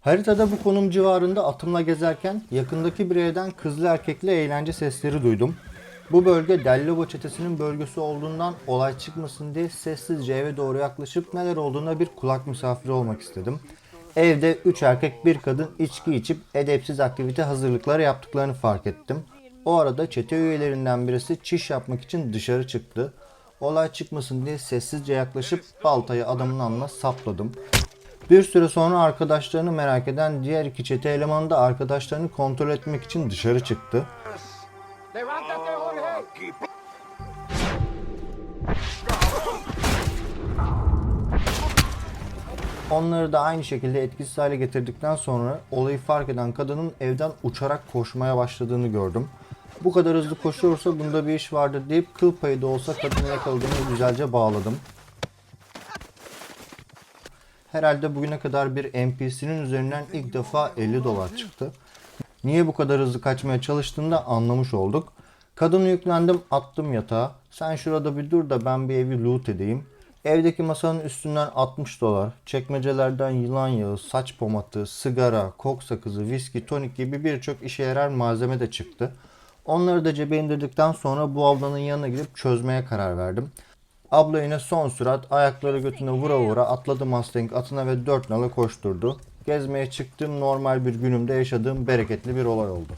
Haritada bu konum civarında atımla gezerken yakındaki bir evden kızlı erkekli eğlence sesleri duydum. Bu bölge Dellobo çetesinin bölgesi olduğundan olay çıkmasın diye sessizce eve doğru yaklaşıp neler olduğuna bir kulak misafiri olmak istedim. Evde 3 erkek bir kadın içki içip edepsiz aktivite hazırlıkları yaptıklarını fark ettim. O arada çete üyelerinden birisi çiş yapmak için dışarı çıktı. Olay çıkmasın diye sessizce yaklaşıp baltayı adamın alnına sapladım. Bir süre sonra arkadaşlarını merak eden diğer iki çete elemanı da arkadaşlarını kontrol etmek için dışarı çıktı. Onları da aynı şekilde etkisiz hale getirdikten sonra olayı fark eden kadının evden uçarak koşmaya başladığını gördüm. Bu kadar hızlı koşuyorsa bunda bir iş vardır deyip kıl payı da olsa kadını yakaladığını güzelce bağladım. Herhalde bugüne kadar bir NPC'nin üzerinden ilk defa 50 dolar çıktı. Niye bu kadar hızlı kaçmaya çalıştığını da anlamış olduk. Kadını yüklendim attım yatağa. Sen şurada bir dur da ben bir evi loot edeyim. Evdeki masanın üstünden 60 dolar, çekmecelerden yılan yağı, saç pomatı, sigara, kok sakızı, viski, tonik gibi birçok işe yarar malzeme de çıktı. Onları da cebe indirdikten sonra bu ablanın yanına gidip çözmeye karar verdim. Abla yine son sürat ayakları götüne vura vura atladı Mustang atına ve dört nala koşturdu. Gezmeye çıktığım normal bir günümde yaşadığım bereketli bir olay oldu.